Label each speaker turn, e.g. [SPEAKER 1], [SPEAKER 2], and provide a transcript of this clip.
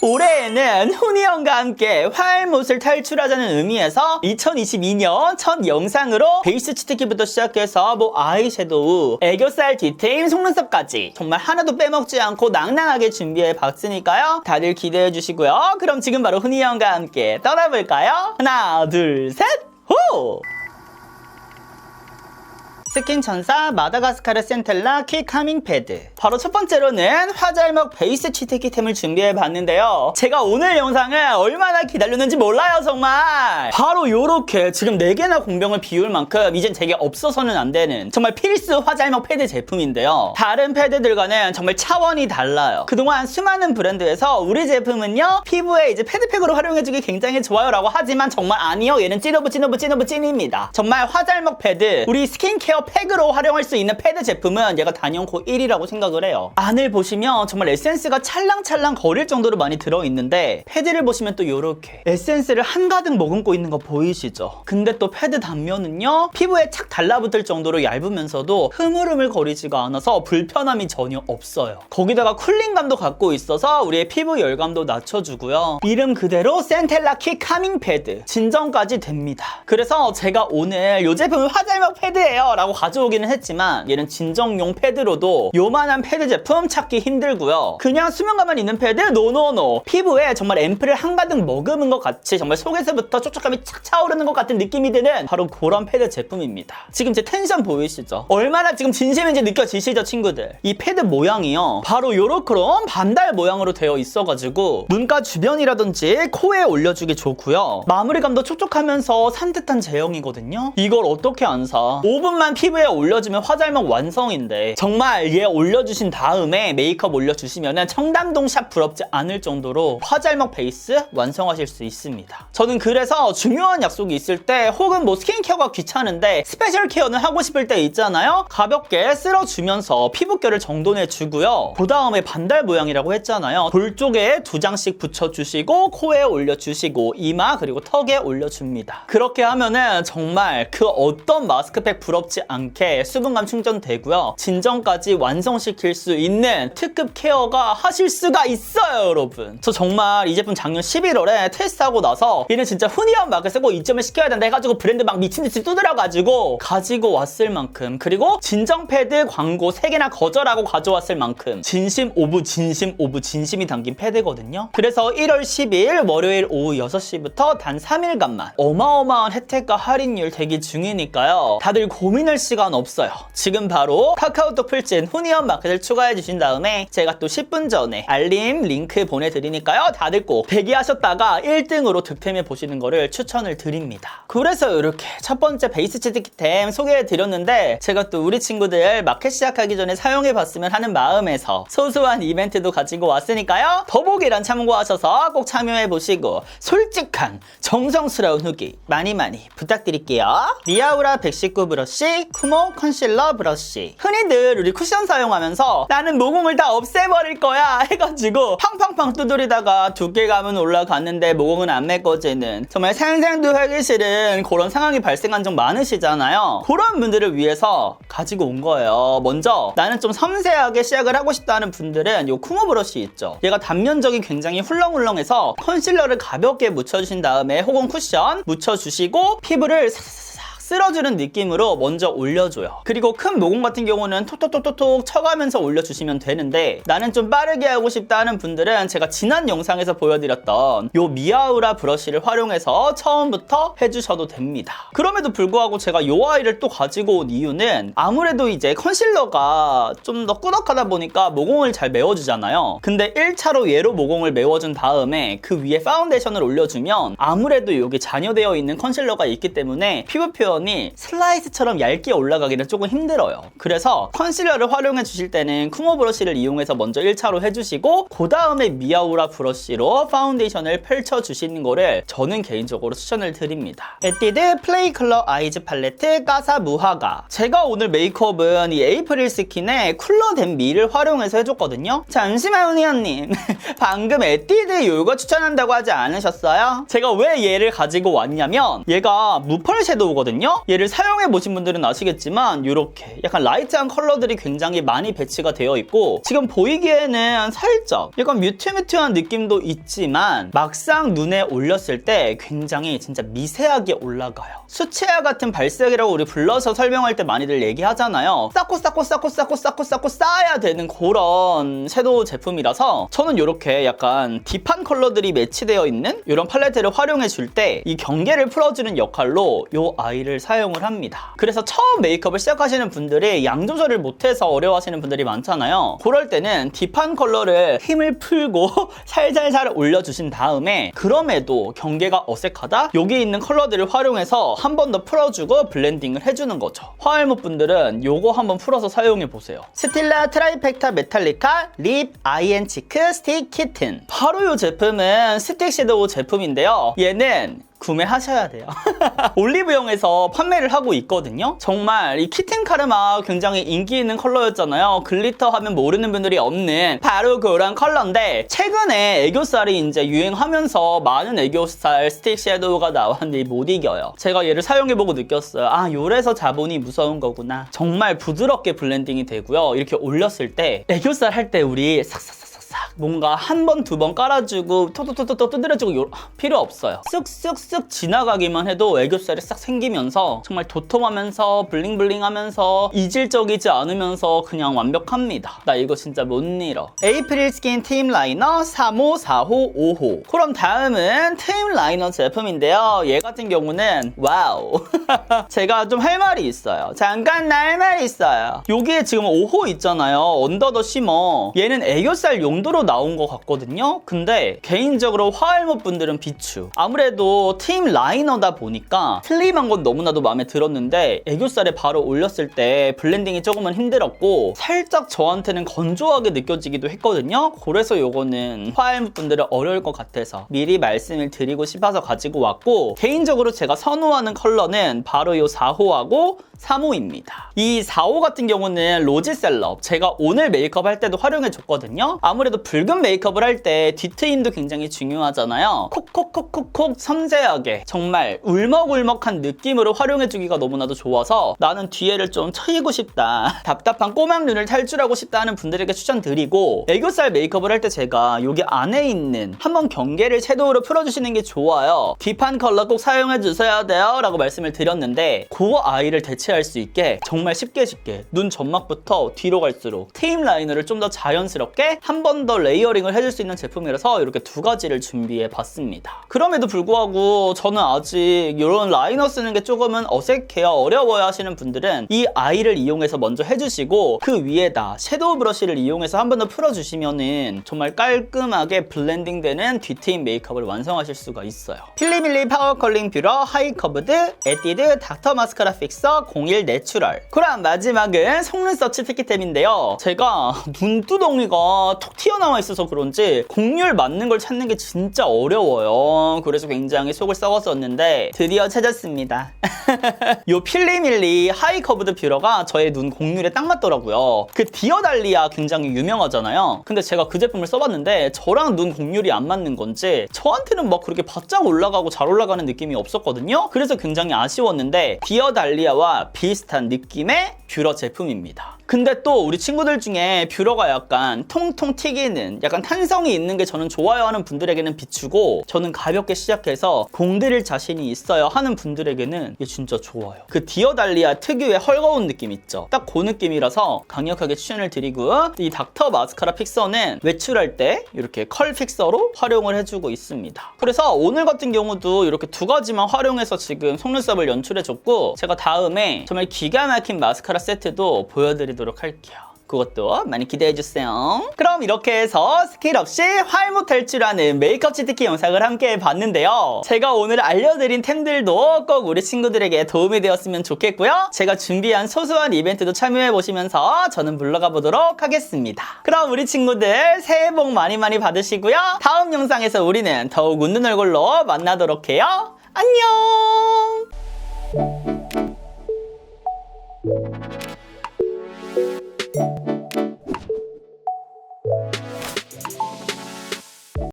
[SPEAKER 1] 올해에는 훈이 형과 함께 화알못을 탈출하자는 의미에서 2022년 첫 영상으로 베이스 치트키부터 시작해서 뭐 아이섀도우, 애교살 디테일, 속눈썹까지 정말 하나도 빼먹지 않고 낭낭하게 준비해 봤으니까요. 다들 기대해 주시고요. 그럼 지금 바로 훈이 형과 함께 떠나볼까요? 하나, 둘, 셋, 호! 스킨 천사 마다가스카르 센텔라 키 카밍 패드. 바로 첫 번째로는 화잘먹 베이스 치트키템을 준비해 봤는데요. 제가 오늘 영상을 얼마나 기다렸는지 몰라요 정말. 바로 요렇게 지금 4개나 공병을 비울 만큼 이젠 제게 없어서는 안 되는 정말 필수 화잘먹 패드 제품인데요. 다른 패드들과는 정말 차원이 달라요. 그동안 수많은 브랜드에서 우리 제품은요 피부에 이제 패드팩으로 활용해주기 굉장히 좋아요 라고 하지만 정말 아니요. 얘는 찌너브 찌너브 찌너브 찐입니다. 정말 화잘먹 패드 우리 스킨케어 팩으로 활용할 수 있는 패드 제품은 얘가 단연코 1위라고 생각을 해요. 안을 보시면 정말 에센스가 찰랑찰랑 거릴 정도로 많이 들어있는데 패드를 보시면 또 이렇게 에센스를 한가득 머금고 있는 거 보이시죠? 근데 또 패드 단면은요 피부에 착 달라붙을 정도로 얇으면서도 흐물흐물 거리지가 않아서 불편함이 전혀 없어요. 거기다가 쿨링감도 갖고 있어서 우리의 피부 열감도 낮춰주고요. 이름 그대로 센텔라 키 카밍 패드 진정까지 됩니다. 그래서 제가 오늘 이 제품은 화잘먹 패드예요 라고 가져오기는 했지만 얘는 진정용 패드로도 요만한 패드 제품 찾기 힘들고요. 그냥 수면가만 있는 패드 노노노 피부에 정말 앰플을 한가득 머금은 것 같이 정말 속에서부터 촉촉함이 착 차오르는 것 같은 느낌이 드는 바로 그런 패드 제품입니다. 지금 제 텐션 보이시죠? 얼마나 지금 진심인지 느껴지시죠 친구들? 이 패드 모양이요. 바로 요렇게롬 반달 모양으로 되어 있어가지고 눈가 주변이라든지 코에 올려주기 좋고요. 마무리감도 촉촉하면서 산뜻한 제형이거든요. 이걸 어떻게 안 사? 5분만 피부에 올려주면 화잘먹 완성인데 정말 얘 올려주신 다음에 메이크업 올려주시면 청담동 샵 부럽지 않을 정도로 화잘먹 베이스 완성하실 수 있습니다. 저는 그래서 중요한 약속이 있을 때 혹은 뭐 스킨케어가 귀찮은데 스페셜 케어는 하고 싶을 때 있잖아요. 가볍게 쓸어주면서 피부결을 정돈해 주고요. 그 다음에 반달 모양이라고 했잖아요. 볼 쪽에 두 장씩 붙여주시고 코에 올려주시고 이마 그리고 턱에 올려줍니다. 그렇게 하면은 정말 그 어떤 마스크팩 부럽지 않게 수분감 충전되고요. 진정까지 완성시킬 수 있는 특급 케어가 하실 수가 있어요, 여러분. 저 정말 이 제품 작년 11월에 테스트하고 나서 얘는 진짜 훈이한 마켓에 꼭 이점을 시켜야 된다 해가지고 브랜드 막 미친듯이 두드려가지고 가지고 왔을 만큼 그리고 진정 패드 광고 3개나 거절하고 가져왔을 만큼 진심 오브 진심 오브 진심이 담긴 패드거든요. 그래서 1월 10일 월요일 오후 6시부터 단 3일간만 어마어마한 혜택과 할인율 대기 중이니까요. 다들 고민 할 시간 없어요. 지금 바로 카카오톡 풀진 훈이언 마켓을 추가해 주신 다음에 제가 또 10분 전에 알림 링크 보내드리니까요. 다들 꼭 대기하셨다가 1등으로 득템해 보시는 거를 추천을 드립니다. 그래서 이렇게 첫 번째 베이스 치트키템 소개해 드렸는데 제가 또 우리 친구들 마켓 시작하기 전에 사용해 봤으면 하는 마음에서 소소한 이벤트도 가지고 왔으니까요. 더보기란 참고하셔서 꼭 참여해 보시고 솔직한 정성스러운 후기 많이 많이 부탁드릴게요. 리아우라 119 브러쉬, 쿠모 컨실러 브러쉬. 흔히들 우리 쿠션 사용하면서 나는 모공을 다 없애버릴 거야 해가지고 팡팡팡 두드리다가 두께감은 올라갔는데 모공은 안 메꿔지는 정말 생생도 하기 싫은 그런 상황이 발생한 적 많으시잖아요. 그런 분들을 위해서 가지고 온 거예요. 먼저 나는 좀 섬세하게 시작을 하고 싶다는 분들은 이 쿠모 브러쉬 있죠. 얘가 단면적이 굉장히 훌렁훌렁해서 컨실러를 가볍게 묻혀주신 다음에 혹은 쿠션 묻혀주시고 피부를 싹싹 쓸어주는 느낌으로 먼저 올려줘요. 그리고 큰 모공 같은 경우는 톡톡톡톡톡 쳐가면서 올려주시면 되는데 나는 좀 빠르게 하고 싶다 하는 분들은 제가 지난 영상에서 보여드렸던 요 미아우라 브러쉬를 활용해서 처음부터 해주셔도 됩니다. 그럼에도 불구하고 제가 요 아이를 또 가지고 온 이유는 아무래도 이제 컨실러가 좀 더 꾸덕하다 보니까 모공을 잘 메워주잖아요. 근데 1차로 얘로 모공을 메워준 다음에 그 위에 파운데이션을 올려주면 아무래도 여기 잔여되어 있는 컨실러가 있기 때문에 피부 표현 이 슬라이스처럼 얇게 올라가기는 조금 힘들어요. 그래서 컨실러를 활용해 주실 때는 쿠모 브러쉬를 이용해서 먼저 1차로 해주시고 그 다음에 미아우라 브러쉬로 파운데이션을 펼쳐 주시는 거를 저는 개인적으로 추천을 드립니다. 에뛰드 플레이 컬러 아이즈 팔레트 까사 무화과 제가 오늘 메이크업은 이 에이프릴 스킨의 쿨러된 미를 활용해서 해줬거든요. 잠시만 훈이언님 방금 에뛰드 요거 추천한다고 하지 않으셨어요? 제가 왜 얘를 가지고 왔냐면 얘가 무펄 섀도우거든요. 있거든요. 얘를 사용해 보신 분들은 아시겠지만 이렇게 약간 라이트한 컬러들이 굉장히 많이 배치가 되어 있고 지금 보이기에는 살짝 약간 뮤트뮤트한 느낌도 있지만 막상 눈에 올렸을 때 굉장히 진짜 미세하게 올라가요. 수채화 같은 발색이라고 우리 불러서 설명할 때 많이들 얘기하잖아요. 쌓고 쌓고 쌓고 쌓고 쌓고 쌓고 쌓아야 되는 그런 섀도우 제품이라서 저는 이렇게 약간 딥한 컬러들이 매치되어 있는 이런 팔레트를 활용해 줄 때 이 경계를 풀어주는 역할로 이 아이를 사용을 합니다. 그래서 처음 메이크업을 시작하시는 분들이 양 조절을 못해서 어려워하시는 분들이 많잖아요. 그럴 때는 딥한 컬러를 힘을 풀고 살살살 올려주신 다음에 그럼에도 경계가 어색하다? 여기 있는 컬러들을 활용해서 한 번 더 풀어주고 블렌딩을 해주는 거죠. 화알못 분들은 요거 한번 풀어서 사용해 보세요. 스틸라 트라이펙타 메탈리카 립 아이앤 치크 스틱 키튼. 바로 이 제품은 스틱 섀도우 제품인데요. 얘는 구매하셔야 돼요. 올리브영에서 판매를 하고 있거든요. 정말 이 키튼 카르마 굉장히 인기 있는 컬러였잖아요. 글리터 하면 모르는 분들이 없는 바로 그런 컬러인데 최근에 애교살이 이제 유행하면서 많은 애교살 스틱 섀도우가 나왔는데 못 이겨요. 제가 얘를 사용해보고 느꼈어요. 아, 요래서 자본이 무서운 거구나. 정말 부드럽게 블렌딩이 되고요. 이렇게 올렸을 때 애교살 할 때 우리 싹싹 싹 뭔가 한 번 두 번 깔아주고 토토토토토 두드려주고 요, 필요 없어요. 쓱쓱쓱 지나가기만 해도 애교살이 싹 생기면서 정말 도톰하면서 블링블링하면서 이질적이지 않으면서 그냥 완벽합니다. 나 이거 진짜 못 잃어. 에이프릴 스킨 팀 라이너 3호 4호 5호. 그럼 다음은 팀 라이너 제품인데요. 얘 같은 경우는 와우. 제가 좀 할 말이 있어요. 잠깐 나할 말이 있어요. 여기에 지금 5호 있잖아요. 언더 더 시머. 얘는 애교살 용 도로 나온 것 같거든요 근데 개인적으로 화알못 분들은 비추 아무래도 팀 라이너다 보니까 슬림한 건 너무나도 마음에 들었는데 애교살에 바로 올렸을 때 블렌딩이 조금은 힘들었고 살짝 저한테는 건조하게 느껴지기도 했거든요 그래서 요거는 화알못 분들은 어려울 것 같아서 미리 말씀을 드리고 싶어서 가지고 왔고 개인적으로 제가 선호하는 컬러는 바로 요 4호하고 3호입니다. 이 4호 같은 경우는 로지셀럽 제가 오늘 메이크업 할 때도 활용해 줬거든요. 아무래도 붉은 메이크업을 할 때 뒤트임도 굉장히 중요하잖아요. 콕콕콕콕콕 섬세하게 정말 울먹울먹한 느낌으로 활용해 주기가 너무나도 좋아서 나는 뒤에를 좀 트이고 싶다. 답답한 꼬막 눈을 탈출하고 싶다 하는 분들에게 추천드리고 애교살 메이크업을 할 때 제가 여기 안에 있는 한번 경계를 섀도우로 풀어주시는 게 좋아요. 딥한 컬러 꼭 사용해 주셔야 돼요 라고 말씀을 드렸는데 그 아이를 대체할 수 있게 정말 쉽게 쉽게 눈 점막부터 뒤로 갈수록 테임 라이너를 좀 더 자연스럽게 한번 더 레이어링을 해줄 수 있는 제품이라서 이렇게 두 가지를 준비해 봤습니다. 그럼에도 불구하고 저는 아직 이런 라이너 쓰는 게 조금은 어색해요 어려워요 하시는 분들은 이 아이를 이용해서 먼저 해주시고 그 위에다 섀도우 브러쉬를 이용해서 한 번 더 풀어주시면은 정말 깔끔하게 블렌딩 되는 뒤트임 메이크업을 완성하실 수가 있어요. 필리밀리 파워 컬링 뷰러 하이 커브드 에뛰드 닥터 마스카라 픽서 01 내추럴 그럼 마지막은 속눈썹 치트키템인데요. 제가 눈두덩이가 톡 튀 어나와 있어서 그런지 곡률 맞는 걸 찾는 게 진짜 어려워요. 그래서 굉장히 속을 썩었었는데 드디어 찾았습니다. 요 필리밀리 하이 커브드 뷰러가 저의 눈 곡률에 딱 맞더라고요. 그 디어달리아 굉장히 유명하잖아요. 근데 제가 그 제품을 써봤는데 저랑 눈 곡률이 안 맞는 건지 저한테는 막 그렇게 바짝 올라가고 잘 올라가는 느낌이 없었거든요. 그래서 굉장히 아쉬웠는데 디어달리아와 비슷한 느낌의 뷰러 제품입니다. 근데 또 우리 친구들 중에 뷰러가 약간 통통 튀기는 약간 탄성이 있는 게 저는 좋아요 하는 분들에게는 비추고 저는 가볍게 시작해서 공들일 자신이 있어요 하는 분들에게는 이게 진짜 좋아요. 그 디어달리아 특유의 헐거운 느낌 있죠. 딱 그 느낌이라서 강력하게 추천을 드리고 이 닥터 마스카라 픽서는 외출할 때 이렇게 컬 픽서로 활용을 해주고 있습니다. 그래서 오늘 같은 경우도 이렇게 두 가지만 활용해서 지금 속눈썹을 연출해줬고 제가 다음에 정말 기가 막힌 마스카라 세트도 보여드리도록 할게요. 그것도 많이 기대해 주세요. 그럼 이렇게 해서 스킬 없이 활 못할 줄 아는 메이크업 치트키 영상을 함께 봤는데요. 제가 오늘 알려드린 템들도 꼭 우리 친구들에게 도움이 되었으면 좋겠고요. 제가 준비한 소소한 이벤트도 참여해 보시면서 저는 물러가 보도록 하겠습니다. 그럼 우리 친구들 새해 복 많이 많이 받으시고요. 다음 영상에서 우리는 더욱 웃는 얼굴로 만나도록 해요. 안녕!